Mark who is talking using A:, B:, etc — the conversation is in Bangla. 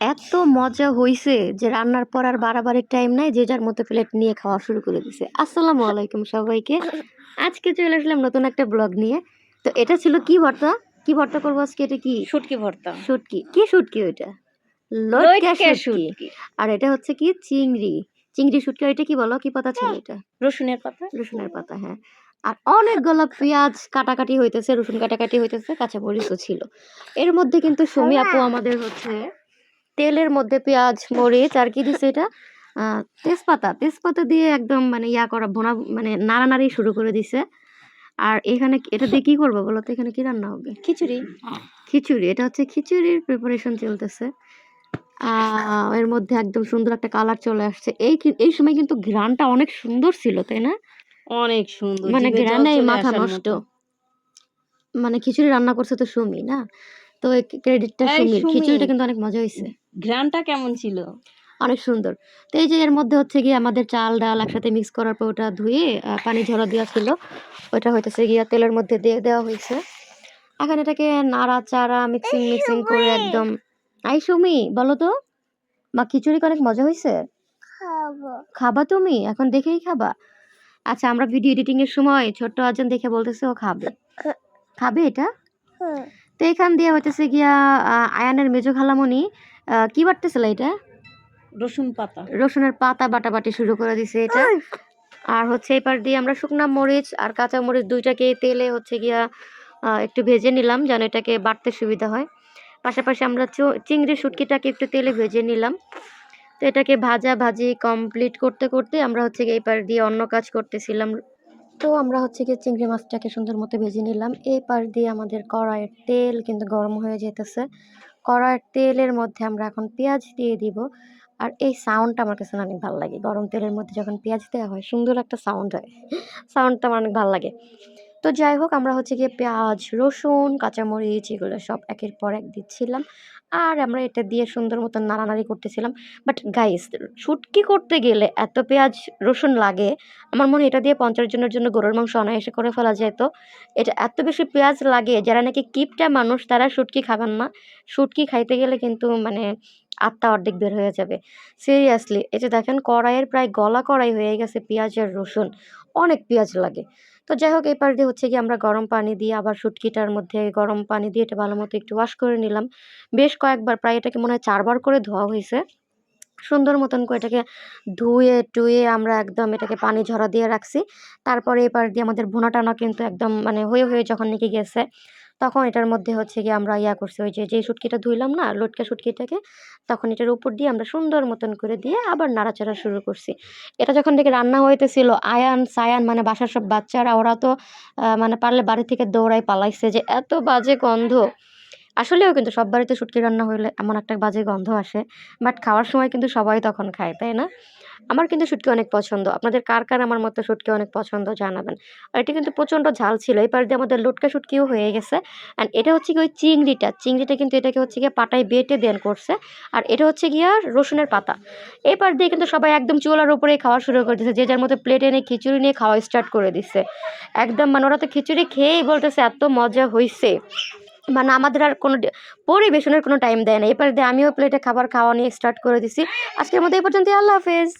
A: এত মজা হইছে যে রান্নার পর আর বাড়াবাড়ির টাইম নাই যে যার মতো প্লেট নিয়ে খাওয়া শুরু করে দিছে। আসসালামু আলাইকুম সবাইকে। আজকে চলে আসলাম নতুন একটা ব্লগ নিয়ে। তো এটা ছিল কি ভর্তা? কি ভর্তা করব আজকে? এটা কি?
B: শুটকি ভর্তা।
A: শুটকি। কি শুটকি ওইটা? লটকা শুটকি।
B: শুটকি।
A: আর এটা হচ্ছে কি? চিংড়ি। চিংড়ি শুটকি এটা কি বলো? কি পাতা ছিল এটা?
B: রসুনের পাতা।
A: রসুনের পাতা হ্যাঁ। আর অনেকগুলো পেঁয়াজ কাটাকাটি হইতেছে রসুন কাটাকাটি হইতেছে কাঁচা মরিচও ছিল। এর মধ্যে কিন্তু সুমি আপু আমাদের হচ্ছে তেলের মধ্যে পেঁয়াজ মরিচ আর কি দিছে এটা? তেজপাতা। তেজপাতা দিয়ে একদম মানে ইয়া করা ভোনা মানে নাড়ানাড়ি শুরু করে দিছে। আর এখানে এটা দিয়ে কি করব বলো তো? এখানে কি রান্না হবে?
B: খিচুড়ি।
A: খিচুড়ি। এটা হচ্ছে খিচুড়ির প্রিপারেশন চলতেছে। এর মধ্যে একদম সুন্দর একটা কালার চলে আসছে। এই এই সময় কিন্তু ঘ্রানটা অনেক সুন্দর ছিল তাই না?
B: অনেক সুন্দর।
A: মানে
B: চলে
A: মাথা নষ্ট। মানে খিচুড়ি রান্না করছে তো সুমি না? তো ক্রেডিটটা সুমির খিচুড়িটা কিন্তু অনেক মজা হয়েছে।
B: ঘ্রাণটা কেমন ছিল?
A: অনেক সুন্দর। তো এই যে এর মধ্যে হচ্ছে গিয়ে আমাদের চাল ডাল একসাথে মিক্স করার পর ওটা ধুয়ে পানি ঝরা দেওয়া ছিল। ওটা হইতেছে গিয়া তেলের মধ্যে দিয়ে দেওয়া হয়েছে। এখন এটাকে নাড়া চাড়া মিক্সিং মিক্সিং করে একদম আই সুমি বলো তো মা খিচুড়ি অনেক মজা হয়েছে? খাবা। তুমি? এখন দেখেই খাবা। আচ্ছা আমরা ভিডিও এডিটিং এর সময় ছোট্ট আজন দেখে বলতেছে ও খাবে। খাবে এটা? তো এখান দিয়ে হইতেছে গিয়া আয়ানের মেজো খালামণি আহ, কি বাটতেছিল এটা?
B: রসুন পাতা।
A: রসুনের পাতা বাটাবাটি শুরু করে দিছে এটা। আর হচ্ছে এবার দিয়ে আমরা শুকনা মরিচ আর কাঁচা মরিচ দুইটাকে তেলে হচ্ছে গিয়া একটু ভেজে নিলাম যেন এটাকে বাটতে সুবিধা হয়। পাশাপাশি আমরা চিংড়ি শুটকিটাকে একটু তেলে ভেজে নিলাম। তো এটাকে ভাজা ভাজি কমপ্লিট করতে করতে আমরা হচ্ছে গিয়ে এবার দিয়ে অন্য কাজ করতেছিলাম তো আমরা হচ্ছে কি চিংড়ি মাছটাকে সুন্দর মতো ভেজে নিলাম। এই পার দিয়ে আমাদের কড়াইয়ের তেল কিন্তু গরম হয়ে যেতেছে। কড়াইয়ের তেলের মধ্যে আমরা এখন পেঁয়াজ দিয়ে দিব। আর এই সাউন্ডটা আমার কাছে অনেক ভালো লাগে। গরম তেলের মধ্যে যখন পেঁয়াজ দেওয়া হয়, সুন্দর একটা সাউন্ড হয়। সাউন্ডটা আমার অনেক ভালো লাগে। তো যাই হোক, আমরা হচ্ছে গিয়ে পেঁয়াজ, রসুন, কাঁচামরিচ এগুলো সব একের পর এক দিচ্ছিলাম। আর আমরা এটা দিয়ে সুন্দর মতন নাড়ানাড়ি করতেছিলাম। বাট গাইস শুটকি করতে গেলে এত পেঁয়াজ, রসুন লাগে। আমার মনে এটা দিয়ে পঞ্চাশ জনের জন্য গরুর মাংস অনায়াসে করে ফেলা যেত এটা এত বেশি পেঁয়াজ লাগে, যারা নাকি কিপটা মানুষ, তারা শুটকি খাবেন না। শুটকি খাইতে গেলে কিন্তু মানে আত্মা অর্ধেক বের হয়ে যাবে। সিরিয়াসলি এটা দেখেন, কড়াইয়ের প্রায় গলা কড়াই হয়ে গেছে পেঁয়াজ আর রসুন। অনেক পেঁয়াজ লাগে। তো যাই হোক এই পার দিয়ে হচ্ছে কি আমরা গরম পানি দিয়ে আবার শুটকিটার মধ্যে গরম পানি দিয়ে এটা ভালো মতো একটু ওয়াশ করে নিলাম। বেশ কয়েকবার, প্রায় এটাকে মনে হয় চারবার করে ধোয়া হয়েছে। সুন্দর মতন করে এটাকে ধুয়ে, টুয়ে আমরা একদম এটাকে পানি ঝরা দিয়ে রাখছি। তারপরে এবার দিয়ে আমাদের ভোনাটানা কিন্তু একদম মানে হয়ে হয়ে যখন নাকি গেছে তখন এটার মধ্যে হচ্ছে গিয়ে আমরা ইয়া করছি, ওই যে যে শুটকিটা ধুইলাম না, লটকা শুটকিটাকে তখন এটার উপর দিয়ে আমরা সুন্দর মতন করে দিয়ে আবার নাড়াচাড়া শুরু করছি। এটা যখন থেকে রান্না হইতেছিল, আয়ান, সায়ান মানে বাসার সব বাচ্চারা, ওরা তো মানে পারলে বাড়ি থেকে দৌড়াই পালাইছে যে, এত বাজে গন্ধ। আসলেও কিন্তু সব বাড়িতে শুটকি রান্না হইলে এমন একটা বাজে গন্ধ আসে, বাট খাওয়ার সময় কিন্তু সবাই তখন খায়, তাই না? আমার কিন্তু শুটকি অনেক পছন্দ। আপনাদের কার কার আমার মতো শুটকি অনেক পছন্দ জানাবেন। আর এটা কিন্তু প্রচণ্ড ঝাল ছিল। এবার দিয়ে আমাদের লটকা শুটকিও হয়ে গেছে। অ্যান্ড এটা হচ্ছে কি ওই চিংড়িটা। চিংড়িটা কিন্তু এটাকে হচ্ছে গিয়ে পাটায় বেটে দেন করছে। আর এটা হচ্ছে গিয়ে রসুনের পাতা। এবার দিয়ে কিন্তু সবাই একদম চুলার উপরে খাওয়া শুরু করে দিচ্ছে যে যার মতো প্লেটে নিয়ে খিচুড়ি নিয়ে খাওয়া স্টার্ট করে দিচ্ছে একদম মানে ওরা তো খিচুড়ি খেয়েই বলতেছে, এত মজা হয়েছে মানে আমাদের আর কোনো পরিবেশনের কোনো টাইম দেয় না। এবার দিয়ে আমিও প্লেটে খাবার খাওয়া নিয়ে স্টার্ট করে দিছি। আজকের মতো এই পর্যন্ত আল্লাহ হাফেজ।